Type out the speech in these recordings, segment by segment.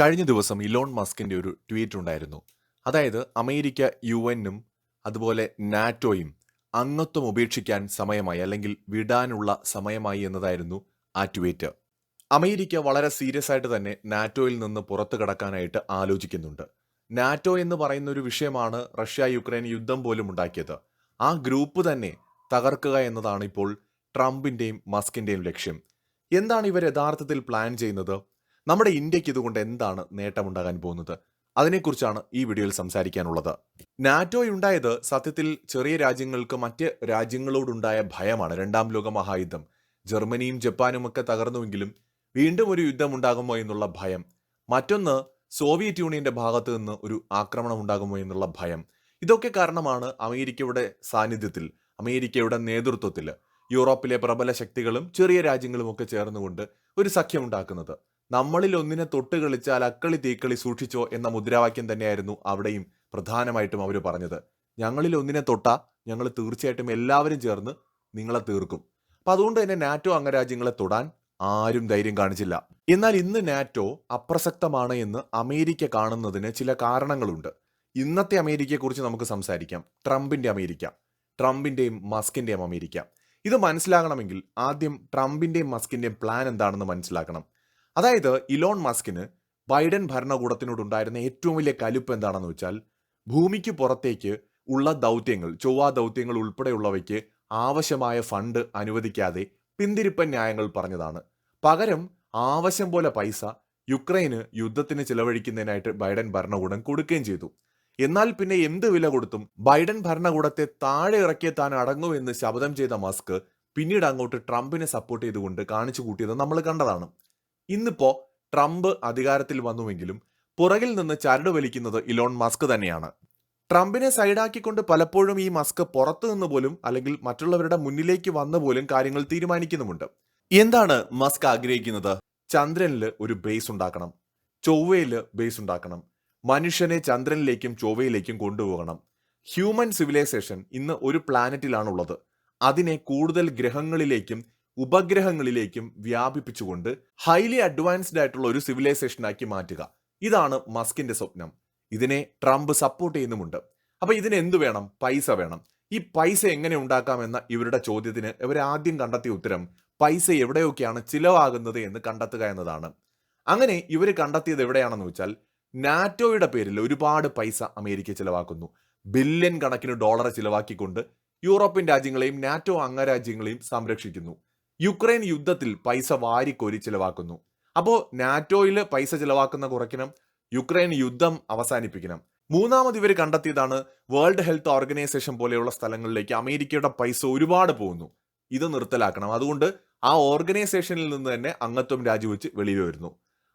കഴിഞ്ഞ ദിവസം ഇലോൺ മസ്കിന്റെ ഒരു ട്വീറ്റ് ഉണ്ടായിരുന്നു. അതായത് അമേരിക്ക യു എന്നും അതുപോലെ നാറ്റോയും അംഗത്വം ഉപേക്ഷിക്കാൻ സമയമായി അല്ലെങ്കിൽ വിടാനുള്ള സമയമായി എന്നതായിരുന്നു ആ ട്വീറ്റ്. അമേരിക്ക വളരെ സീരിയസ് ആയിട്ട് തന്നെ നാറ്റോയിൽ നിന്ന് പുറത്തു കടക്കാനായിട്ട് ആലോചിക്കുന്നുണ്ട്. നാറ്റോ എന്ന് പറയുന്ന ഒരു വിഷയമാണ് റഷ്യ യുക്രൈൻ യുദ്ധം പോലും ഉണ്ടാക്കിയത്. ആ ഗ്രൂപ്പ് തന്നെ തകർക്കുക എന്നതാണ് ഇപ്പോൾ ട്രംപിന്റെയും മസ്കിന്റെയും ലക്ഷ്യം. എന്താണ് ഇവർ യഥാർത്ഥത്തിൽ പ്ലാൻ ചെയ്യുന്നത്? നമ്മുടെ ഇന്ത്യയ്ക്ക് ഇതുകൊണ്ട് എന്താണ് നേട്ടമുണ്ടാകാൻ പോകുന്നത്? അതിനെക്കുറിച്ചാണ് ഈ വീഡിയോയിൽ സംസാരിക്കാനുള്ളത്. നാറ്റോ ഉണ്ടായത് സത്യത്തിൽ ചെറിയ രാജ്യങ്ങൾക്ക് മറ്റ് രാജ്യങ്ങളോടുണ്ടായ ഭയമാണ്. രണ്ടാം ലോക മഹായുദ്ധം. ജർമ്മനിയും ജപ്പാനും ഒക്കെ തകർന്നുവെങ്കിലും വീണ്ടും ഒരു യുദ്ധം ഉണ്ടാകുമോ എന്നുള്ള ഭയം. മറ്റൊന്ന് സോവിയറ്റ് യൂണിയന്റെ ഭാഗത്ത് നിന്ന് ഒരു ആക്രമണം ഉണ്ടാകുമോ എന്നുള്ള ഭയം. ഇതൊക്കെ കാരണമാണ് അമേരിക്കയുടെ സാന്നിധ്യത്തിൽ അമേരിക്കയുടെ നേതൃത്വത്തിൽ യൂറോപ്പിലെ പ്രബല ശക്തികളും ചെറിയ രാജ്യങ്ങളും ഒക്കെ ചേർന്നുകൊണ്ട് ഒരു സഖ്യമുണ്ടാക്കുന്നത്. നമ്മളിൽ ഒന്നിനെ തൊട്ട് കളിച്ചാൽ അക്കളി തീക്കളി സൂക്ഷിച്ചോ എന്ന മുദ്രാവാക്യം തന്നെയായിരുന്നു അവിടെയും പ്രധാനമായിട്ടും അവർ പറഞ്ഞത്. ഞങ്ങളിൽ ഒന്നിനെ തൊട്ടാ ഞങ്ങൾ തീർച്ചയായിട്ടും എല്ലാവരും ചേർന്ന് നിങ്ങളെ തീർക്കും. അപ്പൊ അതുകൊണ്ട് തന്നെ നാറ്റോ അംഗരാജ്യങ്ങളെ തൊടാൻ ആരും ധൈര്യം കാണിച്ചില്ല. എന്നാൽ ഇന്ന് നാറ്റോ അപ്രസക്തമാണ് എന്ന് അമേരിക്ക കാണുന്നതിന് ചില കാരണങ്ങളുണ്ട്. ഇന്നത്തെ അമേരിക്കയെക്കുറിച്ച് നമുക്ക് സംസാരിക്കാം. ട്രംപിന്റെ അമേരിക്ക ട്രംപിന്റെയും മസ്കിന്റെയും അമേരിക്ക. ഇത് മനസ്സിലാകണമെങ്കിൽ ആദ്യം ട്രംപിന്റെയും മസ്കിന്റെയും പ്ലാൻ എന്താണെന്ന് മനസ്സിലാക്കണം. അതായത് ഇലോൺ മസ്കിന് ബൈഡൻ ഭരണകൂടത്തിനോടുണ്ടായിരുന്ന ഏറ്റവും വലിയ കലുപ്പ് എന്താണെന്ന് വെച്ചാൽ ഭൂമിക്ക് പുറത്തേക്ക് ഉള്ള ദൗത്യങ്ങൾ ചൊവ്വാ ദൗത്യങ്ങൾ ഉൾപ്പെടെയുള്ളവയ്ക്ക് ആവശ്യമായ ഫണ്ട് അനുവദിക്കാതെ പിന്തിരിപ്പൻ ന്യായങ്ങൾ പറഞ്ഞതാണ്. പകരം ആവശ്യം പോലെ പൈസ യുക്രൈന് യുദ്ധത്തിന് ചിലവഴിക്കുന്നതിനായിട്ട് ബൈഡൻ ഭരണകൂടം കൊടുക്കുകയും ചെയ്തു. എന്നാൽ പിന്നെ എന്ത് വില കൊടുത്തും ബൈഡൻ ഭരണകൂടത്തെ താഴെ ഇറക്കിയ താൻ അടങ്ങുമെന്ന് ശപഥം ചെയ്ത മസ്ക് പിന്നീട് അങ്ങോട്ട് ട്രംപിനെ സപ്പോർട്ട് ചെയ്തുകൊണ്ട് കാണിച്ചു കൂട്ടിയത് നമ്മൾ കണ്ടതാണ്. ഇന്നിപ്പോ ട്രംപ് അധികാരത്തിൽ വന്നുവെങ്കിലും പുറകിൽ നിന്ന് ചരട് വലിക്കുന്നത് ഇലോൺ മസ്ക് തന്നെയാണ്. ട്രംപിനെ സൈഡാക്കിക്കൊണ്ട് പലപ്പോഴും ഈ മസ്ക് പുറത്തു നിന്ന് പോലും അല്ലെങ്കിൽ മറ്റുള്ളവരുടെ മുന്നിലേക്ക് വന്ന് പോലും കാര്യങ്ങൾ തീരുമാനിക്കുന്നുമുണ്ട്. എന്താണ് മസ്ക് ആഗ്രഹിക്കുന്നത്? ചന്ദ്രനിൽ ഒരു ബേസ് ഉണ്ടാക്കണം. ചൊവ്വയിൽ ബേസ് ഉണ്ടാക്കണം. മനുഷ്യനെ ചന്ദ്രനിലേക്കും ചൊവ്വയിലേക്കും കൊണ്ടുപോകണം. ഹ്യൂമൻ സിവിലൈസേഷൻ ഇന്ന് ഒരു പ്ലാനറ്റിലാണുള്ളത് അതിനെ കൂടുതൽ ഗ്രഹങ്ങളിലേക്കും ഉപഗ്രഹങ്ങളിലേക്കും വ്യാപിപ്പിച്ചുകൊണ്ട് ഹൈലി അഡ്വാൻസ്ഡ് ആയിട്ടുള്ള ഒരു സിവിലൈസേഷനാക്കി മാറ്റുക. ഇതാണ് മസ്കിന്റെ സ്വപ്നം. ഇതിനെ ട്രംപ് സപ്പോർട്ട് ചെയ്യുന്നുമുണ്ട്. അപ്പൊ ഇതിന് എന്ത് വേണം? പൈസ വേണം. ഈ പൈസ എങ്ങനെ ഉണ്ടാക്കാമെന്ന ഇവരുടെ ചോദ്യത്തിന് ഇവർ ആദ്യം കണ്ടെത്തിയ ഉത്തരം പൈസ എവിടെയൊക്കെയാണ് ചിലവാകുന്നത് എന്ന് കണ്ടെത്തുക എന്നതാണ്. അങ്ങനെ ഇവർ കണ്ടെത്തിയത് എവിടെയാണെന്ന് വെച്ചാൽ നാറ്റോയുടെ പേരിൽ ഒരുപാട് പൈസ അമേരിക്ക ചിലവാക്കുന്നു. ബില്യൺ കണക്കിന് ഡോളർ ചിലവാക്കിക്കൊണ്ട് യൂറോപ്യൻ രാജ്യങ്ങളെയും നാറ്റോ അംഗരാജ്യങ്ങളെയും സംരക്ഷിക്കുന്നു. യുക്രൈൻ യുദ്ധത്തിൽ പൈസ വാരിക്കോരി ചിലവാക്കുന്നു. അപ്പോൾ നാറ്റോയിൽ പൈസ ചിലവാക്കുന്ന കുറയ്ക്കണം യുക്രൈൻ യുദ്ധം അവസാനിപ്പിക്കണം. മൂന്നാമത് ഇവർ കണ്ടെത്തിയതാണ് വേൾഡ് ഹെൽത്ത് ഓർഗനൈസേഷൻ പോലെയുള്ള സ്ഥലങ്ങളിലേക്ക് അമേരിക്കയുടെ പൈസ ഒരുപാട് പോകുന്നു. ഇത് നിർത്തലാക്കണം. അതുകൊണ്ട് ആ ഓർഗനൈസേഷനിൽ നിന്ന് തന്നെ അംഗത്വം രാജിവെച്ച് വെളിയിൽ വരുന്നു.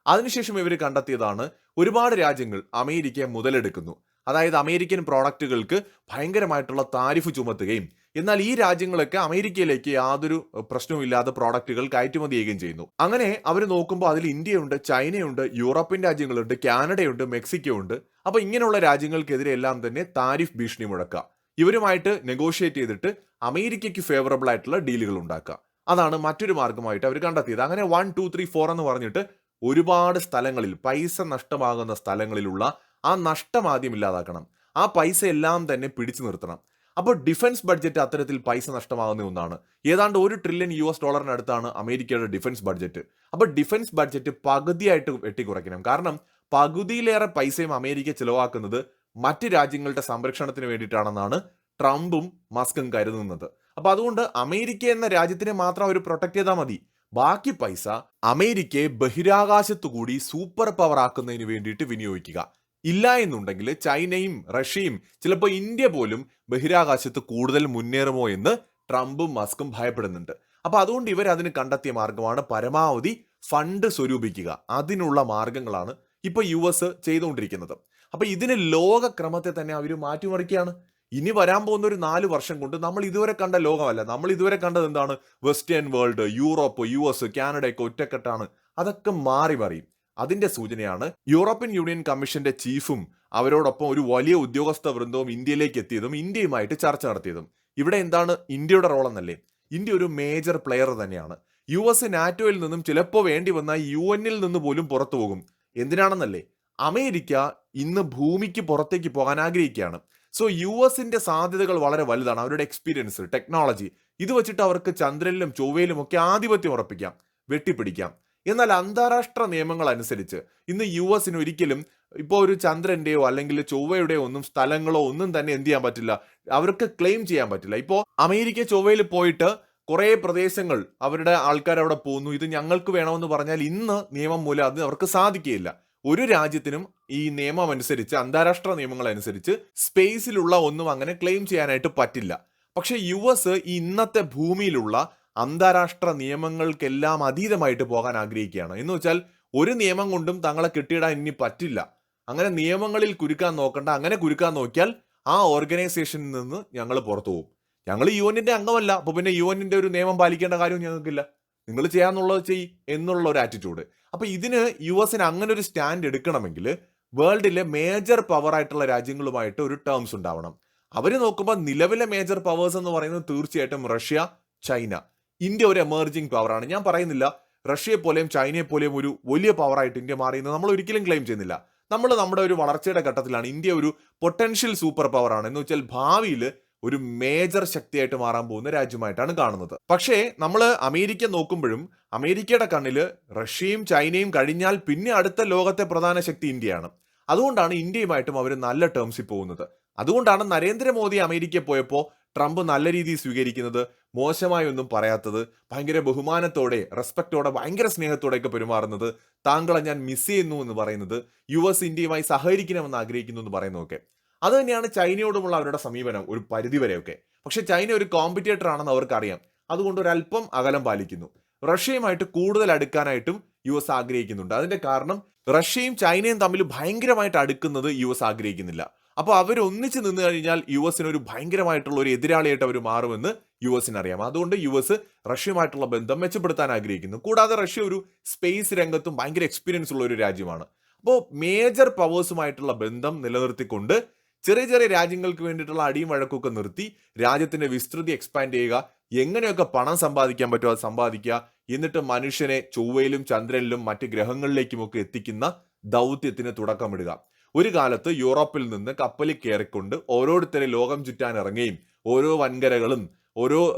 അതിനുശേഷം ഇവർ കണ്ടെത്തിയതാണ് ഒരുപാട് രാജ്യങ്ങൾ അമേരിക്കയെ മുതലെടുക്കുന്നു. അതായത് അമേരിക്കൻ പ്രോഡക്റ്റുകൾക്ക് ഭയങ്കരമായിട്ടുള്ള താരിഫ് ചുമത്തുകയും എന്നാൽ ഈ രാജ്യങ്ങളൊക്കെ അമേരിക്കയിലേക്ക് യാതൊരു പ്രശ്നവുമില്ലാതെ പ്രോഡക്റ്റുകൾ കയറ്റുമതി ചെയ്യുകയും ചെയ്യുന്നു. അങ്ങനെ അവർ നോക്കുമ്പോൾ അതിൽ ഇന്ത്യയുണ്ട് ചൈനയുണ്ട് യൂറോപ്യൻ രാജ്യങ്ങളുണ്ട് കാനഡയുണ്ട് മെക്സിക്കോ ഉണ്ട് അപ്പൊ ഇങ്ങനെയുള്ള രാജ്യങ്ങൾക്കെതിരെ എല്ലാം തന്നെ താരിഫ് ഭീഷണി മുഴക്കുക. ഇവരുമായിട്ട് നെഗോഷിയേറ്റ് ചെയ്തിട്ട് അമേരിക്കയ്ക്ക് ഫേവറബിൾ ആയിട്ടുള്ള ഡീലുകൾ ഉണ്ടാക്കുക. അതാണ് മറ്റൊരു മാർഗമായിട്ട് അവർ കണ്ടെത്തിയത്. അങ്ങനെ വൺ ടു ത്രീ ഫോർ എന്ന് പറഞ്ഞിട്ട് ഒരുപാട് സ്ഥലങ്ങളിൽ പൈസ നഷ്ടമാകുന്ന സ്ഥലങ്ങളിലുള്ള ആ നഷ്ടം ആദ്യം ഇല്ലാതാക്കണം. ആ പൈസ എല്ലാം തന്നെ പിടിച്ചു നിർത്തണം. അപ്പോൾ ഡിഫൻസ് ബഡ്ജറ്റ് അത്തരത്തിൽ പൈസ നഷ്ടമാകുന്ന ഒന്നാണ്. ഏതാണ്ട് ഒരു ട്രില്യൺ യു എസ് ഡോളറിനടുത്താണ് അമേരിക്കയുടെ ഡിഫൻസ് ബഡ്ജറ്റ്. അപ്പോൾ ഡിഫൻസ് ബഡ്ജറ്റ് പകുതിയായിട്ട് വെട്ടിക്കുറയ്ക്കണം. കാരണം പകുതിയിലേറെ പൈസയും അമേരിക്ക ചിലവാക്കുന്നത് മറ്റ് രാജ്യങ്ങളുടെ സംരക്ഷണത്തിന് വേണ്ടിയിട്ടാണെന്നാണ് ട്രംപും മസ്കും കരുതുന്നത്. അപ്പോൾ അതുകൊണ്ട് അമേരിക്ക എന്ന രാജ്യത്തിനെ മാത്രം അവർ പ്രൊട്ടക്ട് ചെയ്താൽ മതി. ബാക്കി പൈസ അമേരിക്കയെ ബഹിരാകാശത്തു കൂടി സൂപ്പർ പവർ ആക്കുന്നതിന് വേണ്ടിയിട്ട് വിനിയോഗിക്കുക. ഇല്ല എന്നുണ്ടെങ്കിൽ ചൈനയും റഷ്യയും ചിലപ്പോൾ ഇന്ത്യ പോലും ബഹിരാകാശത്ത് കൂടുതൽ മുന്നേറുമോ എന്ന് ട്രംപും മസ്കും ഭയപ്പെടുന്നുണ്ട്. അപ്പൊ അതുകൊണ്ട് ഇവർ അതിന് കണ്ടെത്തിയ മാർഗമാണ് പരമാവധി ഫണ്ട് സ്വരൂപിക്കുക. അതിനുള്ള മാർഗങ്ങളാണ് ഇപ്പൊ യു എസ് ചെയ്തുകൊണ്ടിരിക്കുന്നത്. അപ്പൊ ഇതിന് ലോകക്രമത്തെ തന്നെ അവർ മാറ്റിമറിക്കുകയാണ്. ഇനി വരാൻ പോകുന്ന ഒരു നാല് വർഷം കൊണ്ട് നമ്മൾ ഇതുവരെ കണ്ട ലോകമല്ല. നമ്മൾ ഇതുവരെ കണ്ടത് എന്താണ്? Western world Europe U S കാനഡയൊക്കെ ഒറ്റക്കെട്ടാണ്. അതൊക്കെ മാറി മറിയും. അതിന്റെ സൂചനയാണ് യൂറോപ്യൻ യൂണിയൻ കമ്മീഷന്റെ ചീഫും അവരോടൊപ്പം ഒരു വലിയ ഉദ്യോഗസ്ഥ വൃന്ദവും ഇന്ത്യയിലേക്ക് എത്തിയതും ഇന്ത്യയുമായിട്ട് ചർച്ച നടത്തിയതും. ഇവിടെ എന്താണ് ഇന്ത്യയുടെ റോൾ എന്നല്ലേ? ഇന്ത്യ ഒരു മേജർ പ്ലെയർ തന്നെയാണ്. യു എസ് നാറ്റോയിൽ നിന്നും ചിലപ്പോൾ വേണ്ടി വന്ന യു എന്നിൽ നിന്ന് പോലും പുറത്തു പോകും. എന്തിനാണെന്നല്ലേ? അമേരിക്ക ഇന്ന് ഭൂമിക്ക് പുറത്തേക്ക് പോകാൻ ആഗ്രഹിക്കുകയാണ്. സോ യു എസിന്റെ സാധ്യതകൾ വളരെ വലുതാണ്. അവരുടെ എക്സ്പീരിയൻസ് ടെക്നോളജി ഇത് വെച്ചിട്ട് അവർക്ക് ചന്ദ്രനിലും ചൊവ്വയിലും ഒക്കെ ആധിപത്യം ഉറപ്പിക്കാം വെട്ടിപ്പിടിക്കാം. എന്നാൽ അന്താരാഷ്ട്ര നിയമങ്ങൾ അനുസരിച്ച് ഇന്ന് യു എസിന് ഒരിക്കലും ഇപ്പോൾ ഒരു ചന്ദ്രന്റെയോ അല്ലെങ്കിൽ ചൊവ്വയുടെയോ ഒന്നും സ്ഥലങ്ങളോ ഒന്നും തന്നെ എന്ത് ചെയ്യാൻ പറ്റില്ല. അവർക്ക് ക്ലെയിം ചെയ്യാൻ പറ്റില്ല. ഇപ്പോൾ അമേരിക്ക ചൊവ്വയിൽ പോയിട്ട് കുറേ പ്രദേശങ്ങൾ അവരുടെ ആൾക്കാർ അവിടെ പോകുന്നു ഇത് ഞങ്ങൾക്ക് വേണമെന്ന് പറഞ്ഞാൽ ഇന്ന് നിയമം മൂലം അത് അവർക്ക് സാധിക്കുകയില്ല. ഒരു രാജ്യത്തിനും ഈ നിയമം അനുസരിച്ച് അന്താരാഷ്ട്ര നിയമങ്ങൾ അനുസരിച്ച് സ്പേസിലുള്ള ഒന്നും അങ്ങനെ ക്ലെയിം ചെയ്യാനായിട്ട് പറ്റില്ല. പക്ഷേ യു എസ് ഇന്നത്തെ ഭൂമിയിലുള്ള അന്താരാഷ്ട്ര നിയമങ്ങൾക്കെല്ലാം അതീതമായിട്ട് പോകാൻ ആഗ്രഹിക്കുകയാണ്. എന്ന് വെച്ചാൽ ഒരു നിയമം കൊണ്ടും തങ്ങളെ കെട്ടിയിടാൻ ഇനി പറ്റില്ല. അങ്ങനെ നിയമങ്ങളിൽ കുരുക്കാൻ നോക്കണ്ട. അങ്ങനെ കുരുക്കാൻ നോക്കിയാൽ ആ ഓർഗനൈസേഷനിൽ നിന്ന് ഞങ്ങൾ പുറത്തു പോകും. ഞങ്ങൾ യു എന്നിന്റെ അംഗമല്ല. അപ്പൊ പിന്നെ യു എന്നിന്റെ ഒരു നിയമം പാലിക്കേണ്ട കാര്യം ഞങ്ങൾക്കില്ല. നിങ്ങൾ ചെയ്യാന്നുള്ളത് ചെയ് എന്നുള്ള ഒരു ആറ്റിറ്റ്യൂഡ് അപ്പോൾ ഇതിന് യു എസിന് അങ്ങനെ ഒരു സ്റ്റാൻഡ് എടുക്കണമെങ്കിൽ വേൾഡിലെ മേജർ പവർ ആയിട്ടുള്ള രാജ്യങ്ങളുമായിട്ട് ഒരു ടേംസ് ഉണ്ടാവണം. അവർ നോക്കുമ്പോൾ നിലവിലെ മേജർ പവേഴ്സ് എന്ന് പറയുന്നത് തീർച്ചയായിട്ടും റഷ്യ ചൈന. ഇന്ത്യ ഒരു എമർജിംഗ് പവറാണ് ഞാൻ പറയുന്നില്ല റഷ്യയെ പോലെയും ചൈനയെ പോലെയും ഒരു വലിയ പവറായിട്ട് ഇന്ത്യ മാറിയെന്ന് നമ്മൾ ഒരിക്കലും ക്ലെയിം ചെയ്യുന്നില്ല. നമ്മൾ നമ്മുടെ ഒരു വളർച്ചയുടെ ഘട്ടത്തിലാണ് ഇന്ത്യ ഒരു പൊട്ടൻഷ്യൽ സൂപ്പർ പവറാണ് എന്ന് വെച്ചാൽ ഭാവിയിൽ ഒരു മേജർ ശക്തിയായിട്ട് മാറാൻ പോകുന്ന രാജ്യമായിട്ടാണ് കാണുന്നത്. പക്ഷേ നമ്മൾ അമേരിക്ക നോക്കുമ്പോഴും അമേരിക്കയുടെ കണ്ണിൽ റഷ്യയും ചൈനയും കഴിഞ്ഞാൽ പിന്നെ അടുത്ത ലോകത്തെ പ്രധാന ശക്തി ഇന്ത്യയാണ്. അതുകൊണ്ടാണ് ഇന്ത്യയുമായിട്ടും അവർ നല്ല ടേംസിൽ പോകുന്നത്. അതുകൊണ്ടാണ് നരേന്ദ്രമോദി അമേരിക്കയിൽ പോയപ്പോൾ ട്രംപ് നല്ല രീതിയിൽ സ്വീകരിക്കുന്നത്. മോശമായി ഒന്നും പറയാത്തത് ഭയങ്കര ബഹുമാനത്തോടെ റെസ്പെക്റ്റോടെ ഭയങ്കര സ്നേഹത്തോടെയൊക്കെ പെരുമാറുന്നത് താങ്കളെ ഞാൻ മിസ് ചെയ്യുന്നു എന്ന് പറയുന്നത് യു എസ് ഇന്ത്യയുമായി സഹകരിക്കണമെന്ന് ആഗ്രഹിക്കുന്നു എന്ന് പറയുന്നതൊക്കെ. അത് തന്നെയാണ് ചൈനയോടുമുള്ള അവരുടെ സമീപനം ഒരു പരിധിവരെയൊക്കെ. പക്ഷെ ചൈന ഒരു കോമ്പറ്റേറ്റർ ആണെന്ന് അവർക്കറിയാം. അതുകൊണ്ട് ഒരല്പം അകലം പാലിക്കുന്നു. റഷ്യയുമായിട്ട് കൂടുതൽ അടുക്കാനായിട്ടും യു എസ് ആഗ്രഹിക്കുന്നുണ്ട്. അതിന്റെ കാരണം റഷ്യയും ചൈനയും തമ്മിൽ ഭയങ്കരമായിട്ട് അടുക്കുന്നത് യു എസ് ആഗ്രഹിക്കുന്നില്ല. അപ്പോൾ അവർ ഒന്നിച്ച് നിന്ന് കഴിഞ്ഞാൽ യു എസിന് ഒരു ഭയങ്കരമായിട്ടുള്ള ഒരു എതിരാളിയായിട്ട് അവർ മാറുമെന്ന് യു എസിന് അറിയാം അതുകൊണ്ട് യു എസ് റഷ്യയുമായിട്ടുള്ള ബന്ധം മെച്ചപ്പെടുത്താൻ ആഗ്രഹിക്കുന്നു. കൂടാതെ റഷ്യ ഒരു സ്പേസ് രംഗത്തും ഭയങ്കര എക്സ്പീരിയൻസ് ഉള്ള ഒരു രാജ്യമാണ്. അപ്പോൾ മേജർ പവേഴ്സുമായിട്ടുള്ള ബന്ധം നിലനിർത്തിക്കൊണ്ട് ചെറിയ ചെറിയ രാജ്യങ്ങൾക്ക് വേണ്ടിയിട്ടുള്ള അടിയും വഴക്കൊക്കെ നിർത്തി രാജ്യത്തിന്റെ വിസ്തൃതി എക്സ്പാൻഡ് ചെയ്യുക എങ്ങനെയൊക്കെ പണം സമ്പാദിക്കാൻ പറ്റുമോ അത് സമ്പാദിക്കുക എന്നിട്ട് മനുഷ്യനെ ചൊവ്വയിലും ചന്ദ്രനിലും മറ്റ് ഗ്രഹങ്ങളിലേക്കുമൊക്കെ എത്തിക്കുന്ന ദൗത്യത്തിന് തുടക്കമിടുക. ഒരു കാലത്ത് യൂറോപ്പിൽ നിന്ന് കപ്പലിൽ കയറിക്കൊണ്ട് ഓരോരുത്തരെ ലോകം ചുറ്റാൻ ഇറങ്ങുകയും ഓരോ വൻകരകളും ഓരോ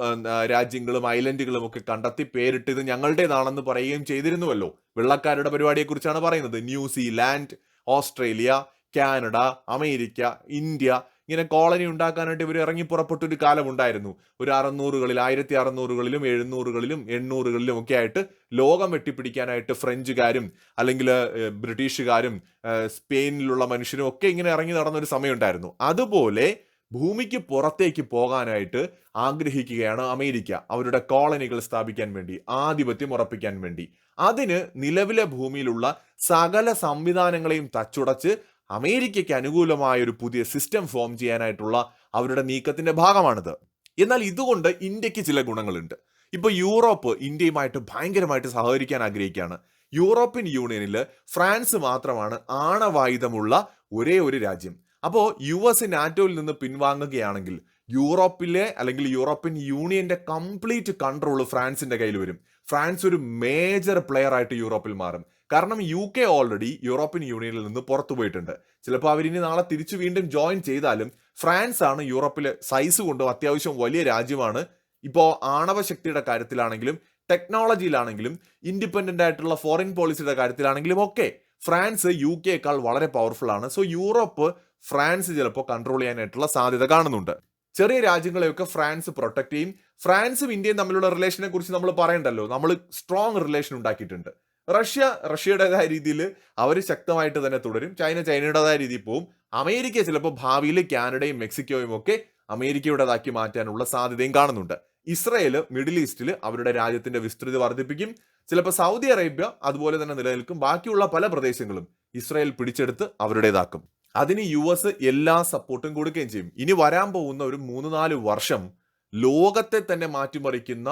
രാജ്യങ്ങളും ഐലൻഡുകളും ഒക്കെ കണ്ടെത്തി പേരിട്ട് ഞങ്ങളുടേതാണെന്ന് പറയുകയും ചെയ്തിരുന്നുവല്ലോ. വെള്ളക്കാരുടെ പരിപാടിയെക്കുറിച്ചാണ് പറയുന്നത്. New Zealand Australia Canada America India ഇങ്ങനെ കോളനി ഉണ്ടാക്കാനായിട്ട് ഇവർ ഇറങ്ങി പുറപ്പെട്ട ഒരു കാലം ഉണ്ടായിരുന്നു ഒരു അറുന്നൂറുകളിൽ ആയിരത്തി അറുന്നൂറുകളിലും എഴുന്നൂറുകളിലും എണ്ണൂറുകളിലും ഒക്കെ ആയിട്ട് ലോകം വെട്ടിപ്പിടിക്കാനായിട്ട് ഫ്രഞ്ചുകാരും അല്ലെങ്കിൽ ബ്രിട്ടീഷുകാരും സ്പെയിനിലുള്ള മനുഷ്യരും ഒക്കെ ഇങ്ങനെ ഇറങ്ങി നടന്നൊരു സമയമുണ്ടായിരുന്നു. അതുപോലെ ഭൂമിക്ക് പുറത്തേക്ക് പോകാനായിട്ട് ആഗ്രഹിക്കുകയാണ് അമേരിക്ക. അവരുടെ കോളനികൾ സ്ഥാപിക്കാൻ വേണ്ടി ആധിപത്യം ഉറപ്പിക്കാൻ വേണ്ടി. അതിന് നിലവിലെ ഭൂമിയിലുള്ള സകല സംവിധാനങ്ങളെയും തച്ചുടച്ച് അമേരിക്കയ്ക്ക് അനുകൂലമായ ഒരു പുതിയ സിസ്റ്റം ഫോം ചെയ്യാനായിട്ടുള്ള അവരുടെ നീക്കത്തിന്റെ ഭാഗമാണിത്. എന്നാൽ ഇതുകൊണ്ട് ഇന്ത്യയ്ക്ക് ചില ഗുണങ്ങളുണ്ട്. ഇപ്പൊ യൂറോപ്പ് ഇന്ത്യയുമായിട്ട് ഭയങ്കരമായിട്ട് സഹകരിക്കാൻ ആഗ്രഹിക്കുകയാണ്. യൂറോപ്യൻ യൂണിയനിൽ ഫ്രാൻസ് മാത്രമാണ് ആണവായുധമുള്ള ഒരേ ഒരു രാജ്യം. അപ്പോൾ യു എസ് നാറ്റോയിൽ നിന്ന് പിൻവാങ്ങുകയാണെങ്കിൽ യൂറോപ്പിലെ അല്ലെങ്കിൽ യൂറോപ്യൻ യൂണിയന്റെ കംപ്ലീറ്റ് കൺട്രോൾ ഫ്രാൻസിന്റെ കയ്യിൽ വരും. ഫ്രാൻസ് ഒരു മേജർ പ്ലെയർ ആയിട്ട് യൂറോപ്പിൽ മാറും. കാരണം യു കെ ഓൾറെഡി യൂറോപ്യൻ യൂണിയനിൽ നിന്ന് പുറത്തു പോയിട്ടുണ്ട്. ചിലപ്പോൾ അവരിനി നാളെ തിരിച്ചു വീണ്ടും ജോയിൻ ചെയ്താലും ഫ്രാൻസ് ആണ് യൂറോപ്പിലെ സൈസ് കൊണ്ടും അത്യാവശ്യം വലിയ രാജ്യമാണ്. ഇപ്പോൾ ആണവശക്തിയുടെ കാര്യത്തിലാണെങ്കിലും ടെക്നോളജിയിലാണെങ്കിലും ഇൻഡിപെൻഡന്റ് ആയിട്ടുള്ള ഫോറിൻ പോളിസിയുടെ കാര്യത്തിലാണെങ്കിലും ഒക്കെ ഫ്രാൻസ് യു കെയേക്കാൾ വളരെ പവർഫുൾ ആണ്. സോ യൂറോപ്പ് ഫ്രാൻസ് ചിലപ്പോൾ കൺട്രോൾ ചെയ്യാനായിട്ടുള്ള സാധ്യത കാണുന്നുണ്ട്. ചെറിയ രാജ്യങ്ങളെയൊക്കെ ഫ്രാൻസ് പ്രൊട്ടക്ട് ചെയ്യും. ഫ്രാൻസും ഇന്ത്യയും തമ്മിലുള്ള റിലേഷനെ കുറിച്ച് നമ്മൾ പറയണ്ടല്ലോ? നമ്മൾ സ്ട്രോങ് റിലേഷൻ ഉണ്ടാക്കിയിട്ടുണ്ട്. റഷ്യ റഷ്യയുടേതായ രീതിയിൽ അവർ ശക്തമായിട്ട് തന്നെ തുടരും. ചൈന ചൈനയുടേതായ രീതിയിൽ പോവും. അമേരിക്ക ചിലപ്പോൾ ഭാവിയിൽ കാനഡയും മെക്സിക്കോയും ഒക്കെ അമേരിക്കയുടേതാക്കി മാറ്റാനുള്ള സാധ്യതയും കാണുന്നുണ്ട്. ഇസ്രയേൽ മിഡിൽ ഈസ്റ്റിൽ അവരുടെ രാജ്യത്തിന്റെ വിസ്തൃതി വർദ്ധിപ്പിക്കും. ചിലപ്പോൾ സൗദി അറേബ്യ അതുപോലെ തന്നെ നിലനിൽക്കും. ബാക്കിയുള്ള പല പ്രദേശങ്ങളും ഇസ്രയേൽ പിടിച്ചെടുത്ത് അവരുടേതാക്കും. അതിന് യു എസ് എല്ലാ സപ്പോർട്ടും കൊടുക്കുകയും ചെയ്യും. ഇനി വരാൻ പോകുന്ന ഒരു മൂന്ന് നാല് വർഷം ലോകത്തെ തന്നെ മാറ്റിമറിക്കുന്ന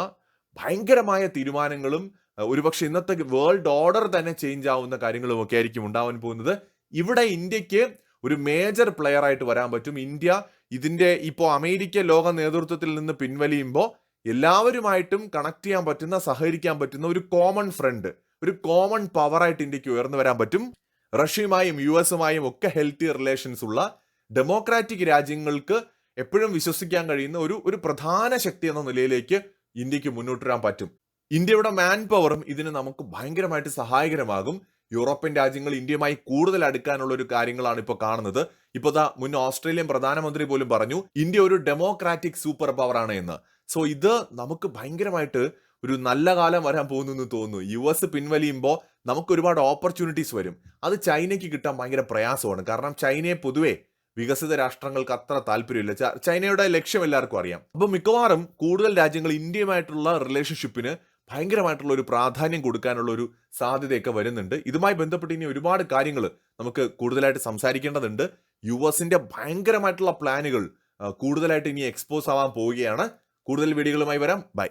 ഭയങ്കരമായ തീരുമാനങ്ങളും ഒരുപക്ഷെ ഇന്നത്തെ വേൾഡ് ഓർഡർ തന്നെ ചേഞ്ച് ആവുന്ന കാര്യങ്ങളും ഒക്കെ ആയിരിക്കും ഉണ്ടാവാൻ പോകുന്നത്. ഇവിടെ ഇന്ത്യയ്ക്ക് ഒരു മേജർ പ്ലെയർ ആയിട്ട് വരാൻ പറ്റും. ഇന്ത്യ ഇതിന്റെ ഇപ്പോൾ അമേരിക്ക ലോക നേതൃത്വത്തിൽ നിന്ന് പിൻവലിയുമ്പോൾ എല്ലാവരുമായിട്ടും കണക്ട് ചെയ്യാൻ പറ്റുന്ന സഹകരിക്കാൻ പറ്റുന്ന ഒരു കോമൺ ഫ്രണ്ട് ഒരു കോമൺ പവർ ആയിട്ട് ഇന്ത്യയ്ക്ക് ഉയർന്നു വരാൻ പറ്റും. റഷ്യയുമായും യു എസുമായും ഒക്കെ ഹെൽത്തി റിലേഷൻസ് ഉള്ള ഡെമോക്രാറ്റിക് രാജ്യങ്ങൾക്ക് എപ്പോഴും വിശ്വസിക്കാൻ കഴിയുന്ന ഒരു ഒരു പ്രധാന ശക്തി എന്ന നിലയിലേക്ക് ഇന്ത്യയ്ക്ക് മുന്നോട്ട് വരാൻ പറ്റും. ഇന്ത്യയുടെ മാൻ പവറും ഇതിന് നമുക്ക് ഭയങ്കരമായിട്ട് സഹായകരമാകും. യൂറോപ്യൻ രാജ്യങ്ങൾ ഇന്ത്യയുമായി കൂടുതൽ അടുക്കാനുള്ള ഒരു കാര്യങ്ങളാണ് ഇപ്പോൾ കാണുന്നത്. ഇപ്പൊ ദാ മുൻ ഓസ്ട്രേലിയൻ പ്രധാനമന്ത്രി പോലും പറഞ്ഞു ഇന്ത്യ ഒരു ഡെമോക്രാറ്റിക് സൂപ്പർ പവറാണ് എന്ന്. സോ ഇത് നമുക്ക് ഭയങ്കരമായിട്ട് ഒരു നല്ല കാലം വരാൻ പോകുന്നു എന്ന് തോന്നുന്നു. യു എസ് പിൻവലിയുമ്പോൾ നമുക്ക് ഒരുപാട് ഓപ്പർച്യൂണിറ്റീസ് വരും. അത് ചൈനയ്ക്ക് കിട്ടാൻ ഭയങ്കര പ്രയാസമാണ്. കാരണം ചൈനയെ പൊതുവെ വികസിത രാഷ്ട്രങ്ങൾക്ക് അത്ര താല്പര്യമില്ല. ചൈനയുടെ ലക്ഷ്യം എല്ലാവർക്കും അറിയാം. അപ്പൊ മിക്കവാറും കൂടുതൽ രാജ്യങ്ങൾ ഇന്ത്യയുമായിട്ടുള്ള റിലേഷൻഷിപ്പിന് ഭയങ്കരമായിട്ടുള്ള ഒരു പ്രാധാന്യം കൊടുക്കാനുള്ള ഒരു സാധ്യതയൊക്കെ വരുന്നുണ്ട്. ഇതുമായി ബന്ധപ്പെട്ട് ഇനി ഒരുപാട് കാര്യങ്ങൾ നമുക്ക് കൂടുതലായിട്ട് സംസാരിക്കേണ്ടതുണ്ട്. യു എസിന്റെ ഭയങ്കരമായിട്ടുള്ള പ്ലാനുകൾ കൂടുതലായിട്ട് ഇനി എക്സ്പോസ് ആവാൻ പോവുകയാണ്. കൂടുതൽ വീഡിയോകളുമായി വരാം. ബൈ.